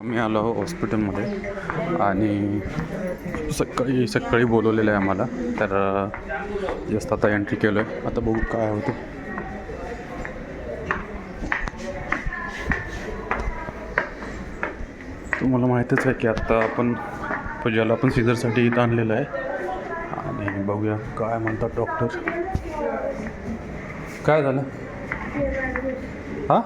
आम्ही आलो हॉस्पिटलमध्ये आणि सकाळी सकाळी बोलवलेलं आहे आम्हाला. तर जस्ट आता एंट्री केलं आहे आता बघू काय होतं. तुम्हाला माहीतच आहे की आत्ता आपण पूजाला आपण सीझरसाठी इथं आणलेलं आहे. आणि बघूया काय म्हणतात डॉक्टर काय झालं? हां?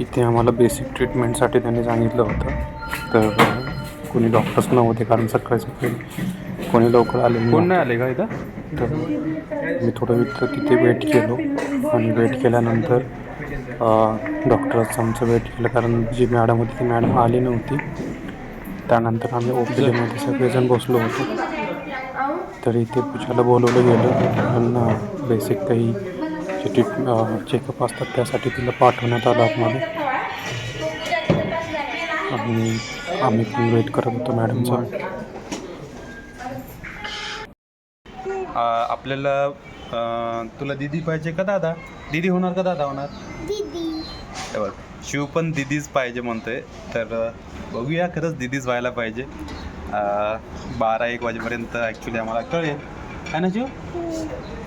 इथे आम्हाला बेसिक ट्रीटमेंटसाठी त्यांनी सांगितलं होतं. तर कोणी डॉक्टर्स नव्हते कारण सकाळी सकाळी कोणी लवकर आले कोण नाही आले का इथं? तर मी थोडं इथं तिथे वेट केलो. आणि वेट केल्यानंतर डॉक्टरचं आमचं वेट केलं कारण जी मॅडम होती ती मॅडम आली नव्हती. त्यानंतर आम्ही ओ पी डीमध्ये सगळेजण बसलो होतो. तर इथे पूजाला बोलवलं गेलं. त्यांना बेसिक काही जे ट्रीट चेकअप असतात त्यासाठी तिला पाठवण्यात आलं आतमध्ये. आणि आम्ही पण वेट करत होतो मॅडमचा. आपल्याला तुला दिदी पाहिजे का दादा? दिदी होणार का दादा होणार? हे बघ शिव पण दिदीच पाहिजे म्हणतोय. तर बघूया खरंच दिदीच व्हायला पाहिजे. अ, बारा एक वाजेपर्यंत ॲक्च्युली आम्हाला कळेल. ना शिव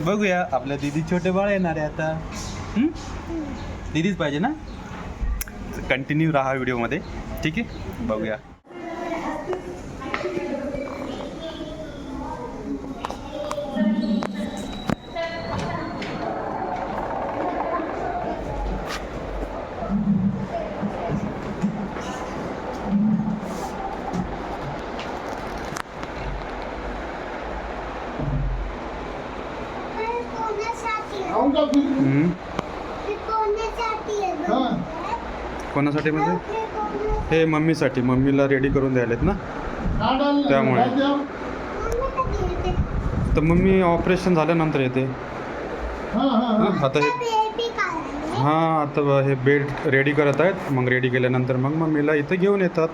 बघूया आपल्या दिदी छोटे बाळ येणार आहे आता. दीदीच दिदीच पाहिजे ना? कंटिन्यू राहा व्हिडिओमध्ये. ठीक आहे? बघूया. हं? कोणासाठी म्हणजे? हे मम्मीसाठी. मम्मीला रेडी करून द्यायलेत ना? त्यामुळे. तर मम्मी ऑपरेशन झाल्यानंतर येते. आता हे हां आता ब- हे बेड रेडी करत आहेत. मग रेडी केल्यानंतर मग मम्मीला इथं घेऊन येतात.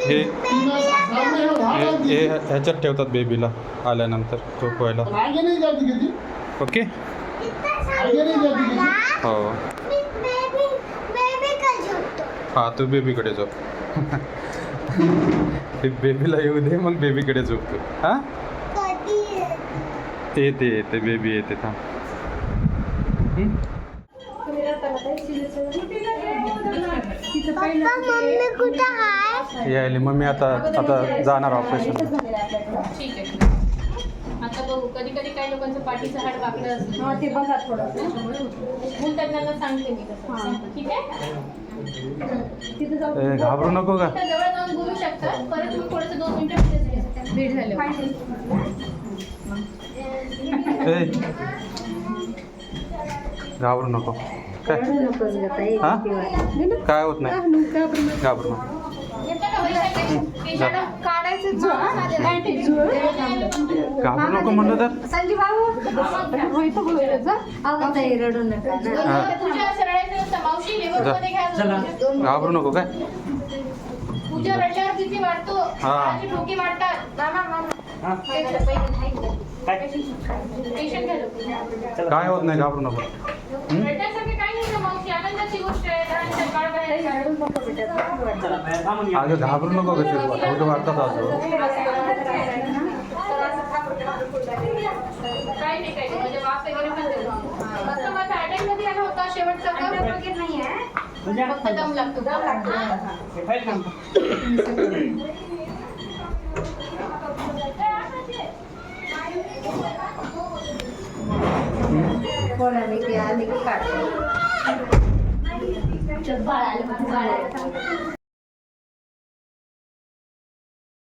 हे हे ह्याच्यात ठेवतात बेबीला आल्यानंतर झोपवायला. ओके. हो. हां तू बेबीकडे झोप. ते बेबीला येऊ दे मग बेबीकडे झोपतो. हां? येते? येते बेबी येते थांब. हं? मम्मी कुठं आहे यायले मम्मी आता आता जाणार ऑपरेशन. ठीक आहे. आता बघू कधी कधी काही लोकांचं पाठीचं हाड वाकडं असतं. ते बघा थोडं. म्हणून त्यांना सांगते मी तसं. ठीक आहे? तिथे जाऊ ए, घाबरू नको का? तर जवळ जाऊन बोलू शकता. परत थोडंसं दोन मिनिटं भेट झालं. ए. घाबरू नको. काय? नकोच गं ताई. हा? नाही ना. काय होत नाही? नको. घाबरू नको. घाबरू नको काढायचं घाबरू नको म्हणलं तर? संजीव भाऊ जा. अगं ताई, रडू नका घाबरू नको काय? पूजा रडल्यावर किती वाटतो. हा. माझी ठोकी वाटतात मामा मामा. पेशंट घ्या काय होत नाही घाबरू नको. हं? रडण्यासारखं काही नाही मावशी. आनंदाची गोष्ट अगं घाबरू नको कसे एवढं वाटतात असो काही नाही शेवटचा लागतो दम लागतो कोणाने ते आले की